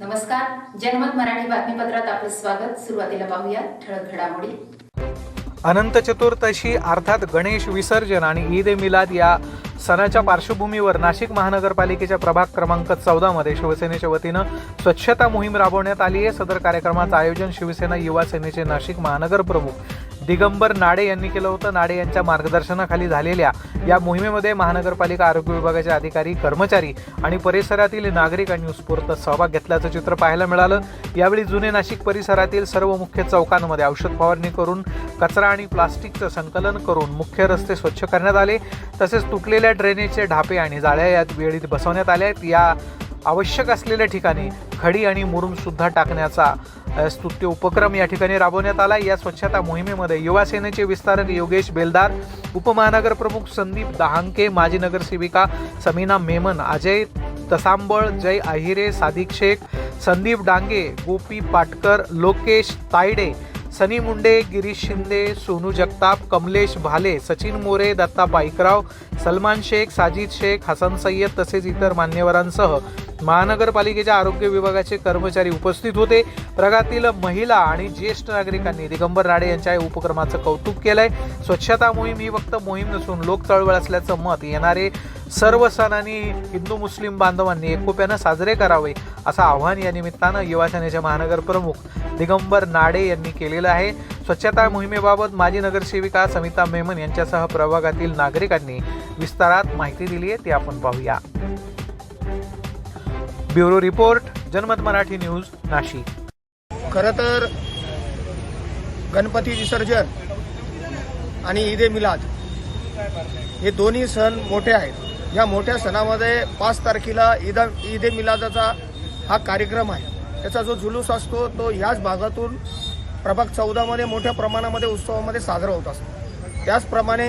नमस्कार. जनमत मराठी बातमीपत्रात आपलं स्वागत. सुरुवातीला पाहूया ठळक घडामोडी. अनंत चतुर्दशी अर्थात गणेश विसर्जन आणि ईद ए मिलाद या सणाच्या पार्श्वभूमीवर नाशिक महानगरपालिकेच्या प्रभाग क्रमांक चौदामध्ये शिवसेनेच्या वतीनं स्वच्छता मोहीम राबवण्यात आली आहे. सदर कार्यक्रमाचं आयोजन शिवसेना युवा सेनेचे नाशिक महानगर प्रमुख दिगंबर नाडे यांनी केलं होतं. नाडे यांच्या मार्गदर्शनाखाली झालेल्या या मोहिमेमध्ये महानगरपालिका आरोग्य विभागाचे अधिकारी कर्मचारी आणि परिसरातील नागरिकांनी उत्स्फूर्त सहभाग घेतल्याचं चित्र पाहायला मिळालं. यावेळी जुने नाशिक परिसरातील सर्व मुख्य चौकांमध्ये औषध फवारणी करून कचरा आणि प्लास्टिकचं संकलन करून मुख्य रस्ते स्वच्छ करण्यात आले. तसेच तुटलेल्या ड्रेनेजचे ढापे आणि जाळ्या यात वेळीत बसवण्यात आल्या आहेत. या आवश्यक असलेल्या ठिकाणी खडी आणि मुरुम सुद्धा टाकण्याचा स्तुत्य उपक्रम या ठिकाणी राबवण्यात आला या स्वच्छता मोहिमेमध्ये युवा सेनेचे विस्तारक योगेश बेलदार उपमहानगर प्रमुख संदीप दहांके माजी नगरसेविका समीना मेमन अजय तसांबळ जय आहिरे सादिक शेख संदीप डांगे गोपी पाटकर लोकेश तायडे सनी मुंडे गिरीश शिंदे सोनू जगताप कमलेश भाले सचिन मोरे दत्ता पाईकराव सलमान शेख साजिद शेख हसन सय्यद तसेच इतर मान्यवरांसह महानगरपालिकेच्या आरोग्य विभागाचे कर्मचारी उपस्थित होते. प्रगातील महिला आणि ज्येष्ठ नागरिकांनी दिगंबर राडे यांच्या या उपक्रमाचं कौतुक केलंय. स्वच्छता मोहीम ही फक्त मोहीम नसून लोक चळवळ असल्याचं मत येणारे सर्व सण आणि हिंदू मुस्लिम बांधवांनी एकोप्यानं साजरे करावे असं आव्हान या निमित्तानं युवा सेनेचे महानगर प्रमुख दिगंबर नाडे यांनी केलेलं आहे. स्वच्छता मोहिमेबाबत माजी नगरसेविका समिता मेमन यांच्यासह प्रभागातील नागरिकांनी विस्तारात माहिती दिली आहे. ती आपण पाहूया. ब्युरो रिपोर्ट जनमत मराठी न्यूज नाशिक. खरं तर गणपती विसर्जन आणि ईद ए मिलाद हे दोन्ही सण मोठे आहेत. या मोठ्या सणामध्ये पाच तारखेला ईद ईद ए मिलादाचा हा कार्यक्रम आहे. त्याचा जो जुलूस असतो तो याच भागातून प्रभाग चौदामध्ये मोठ्या प्रमाणामध्ये उत्सवामध्ये साजरा होत असतो. त्याचप्रमाणे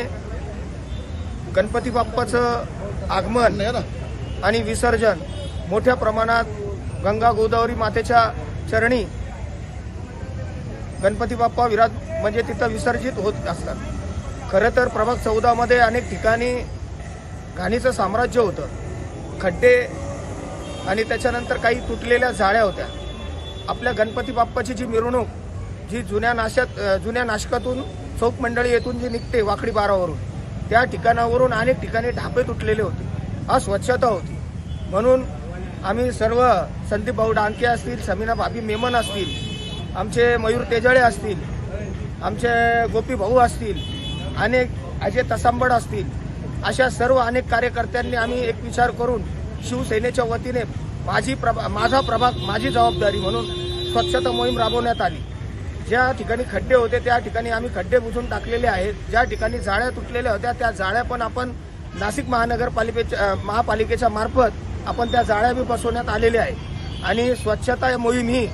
गणपती बाप्पाचं आगमन आणि विसर्जन मोठ्या प्रमाणात गंगा गोदावरी मातेच्या चरणी गणपती बाप्पा विराज म्हणजे तिथं विसर्जित होत असतात. खरं तर प्रभाग चौदामध्ये अनेक ठिकाणी घाणीचं साम्राज्य होतं. खड्डे आणि त्याच्यानंतर काही तुटलेल्या जाळ्या होत्या. आपल्या गणपती बाप्पाची जी मिरवणूक जी जुन्या नाशात जुन्या नाशकातून चौक मंडळी येथून जी निघते वाकडी बारावरून त्या ठिकाणावरून अनेक ठिकाणी ढापे तुटलेले होते. अस्वच्छता होती. म्हणून आम्ही सर्व संदीप भाऊ डांके असतील समीना भाभी मेमन असतील आमचे मयूर तेजळे असतील आमचे गोपी भाऊ असतील अनेक अजय तसांबड असतील अशा सर्व अनेक कार्यकर्त्यांनी आम्ही एक विचार करून शिवसेनेच्या वतीने माझी प्रभा माझा प्रभाग माझी जबाबदारी म्हणून स्वच्छता मोहीम राबवण्यात आली. ज्या ठिकाणी खड्डे होते त्या ठिकाणी आम्ही खड्डे बुजून टाकलेले आहेत. ज्या ठिकाणी जाळ्या तुटलेल्या होत्या त्या जाळ्या पण आपण नाशिक महानगरपालिकेच्या महापालिकेच्या मार्फत आपण त्या जाळ्या बी बसवण्यात आलेल्या आहेत. आणि स्वच्छता मोहीम ही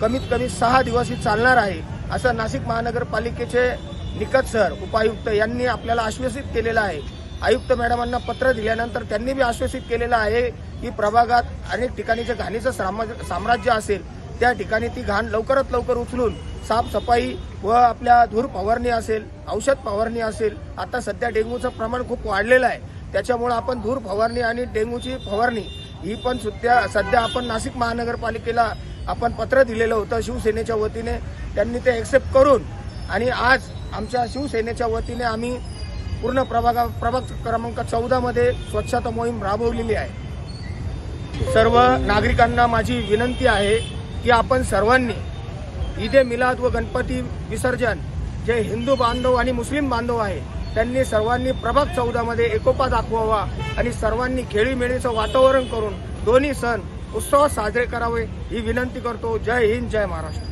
कमीत कमी सहा दिवस ही चालणार आहे असं नाशिक महानगरपालिकेचे निकट सर उपायुक्त यांनी आपल्याला आश्वासित केलेलं आहे. आयुक्त मॅडमांना पत्र दिल्यानंतर त्यांनी बी आश्वासित केलेलं आहे की प्रभागात अनेक ठिकाणी जे घाणीचं साम्राज्य साम्राज्य असेल त्या ठिकाणी ती घाण लवकरात लवकर उचलून साफसफाई व आपल्या धूर फवारणी असेल औषध फवारणी असेल आता सध्या डेंग्यूचं प्रमाण खूप वाढलेलं आहे. त्याच्यामुळे आपण धूर फवारणी आणि डेंग्यूची फवारणी ही पण सुद्धा सध्या आपण नाशिक महानगरपालिकेला आपण पत्र दिलेलं होतं शिवसेनेच्या वतीने. त्यांनी ते एक्सेप्ट करून आणि आज आमच्या शिवसेनेच्या वतीने आम्ही पूर्ण प्रभागा प्रभाग क्रमांक चौदामध्ये स्वच्छता मोहीम राबवलेली आहे. सर्व नागरिकांना माझी विनंती आहे की आपण सर्वांनी ईद ए मिलाद व गणपती विसर्जन जे हिंदू बांधव आणि मुस्लिम बांधव आहे त्यांनी सर्वांनी प्रभाग चौदामध्ये एकोपा दाखवावा आणि सर्वांनी खेळीमेळीचं वातावरण करून दोन्ही सण उत्सवात साजरे करावे ही विनंती करतो. जय हिंद जय महाराष्ट्र.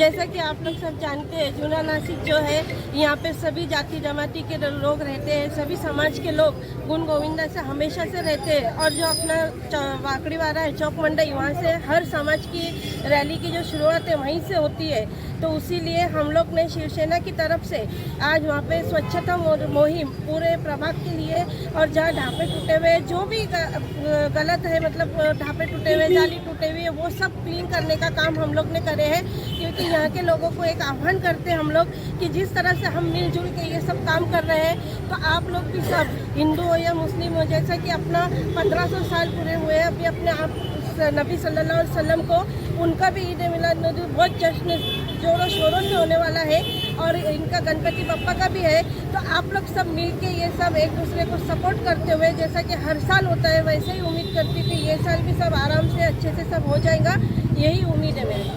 जैसा कि आप लोग सब जानते हैं जूना नासिक जो है, यहाँ पे सभी जाति जमाती के लोग रहते हैं, सभी समाज के लोग गुण गोविंदा से हमेशा से रहते हैं। और जो अपना च- वाकड़ी वाला है, चौक मंडई, वहाँ से हर समाज की रैली की जो शुरुआत है, वहीं से होती है। तो उसीलिए हम लोग ने शिवसेना की तरफ़ से आज वहाँ पे स्वच्छता मुहिम पूरे प्रभाग के लिए और जहाँ ढापे टूटे हुए जो भी गलत है मतलब ढापे टूटे हुए जाली टूटे हुए वो सब क्लीन करने का काम हम लोग ने करे हैं, क्योंकि यहाँ के लोगों को एक आह्वान करते हैं हम लोग कि जिस तरह से हम मिलजुल के ये सब काम कर रहे हैं तो आप लोग भी सब, हिंदू हो या मुस्लिम हो, जैसा कि अपना पंद्रह सौ साल पूरे हुए हैं, अभी अपने आप नबी सल्लल्लाहु अलैहि वसल्लम को उनका भी ईद मिलाद बहुत जश्न जोरों शोरों से होने वाला है और इनका गणपति पप्पा का भी है। तो आप लोग सब मिल के ये सब एक दूसरे को सपोर्ट करते हुए, जैसा कि हर साल होता है, वैसे ही उम्मीद करती थी ये साल भी सब आराम से अच्छे से सब हो जाएगा। यही उम्मीद है मेरे।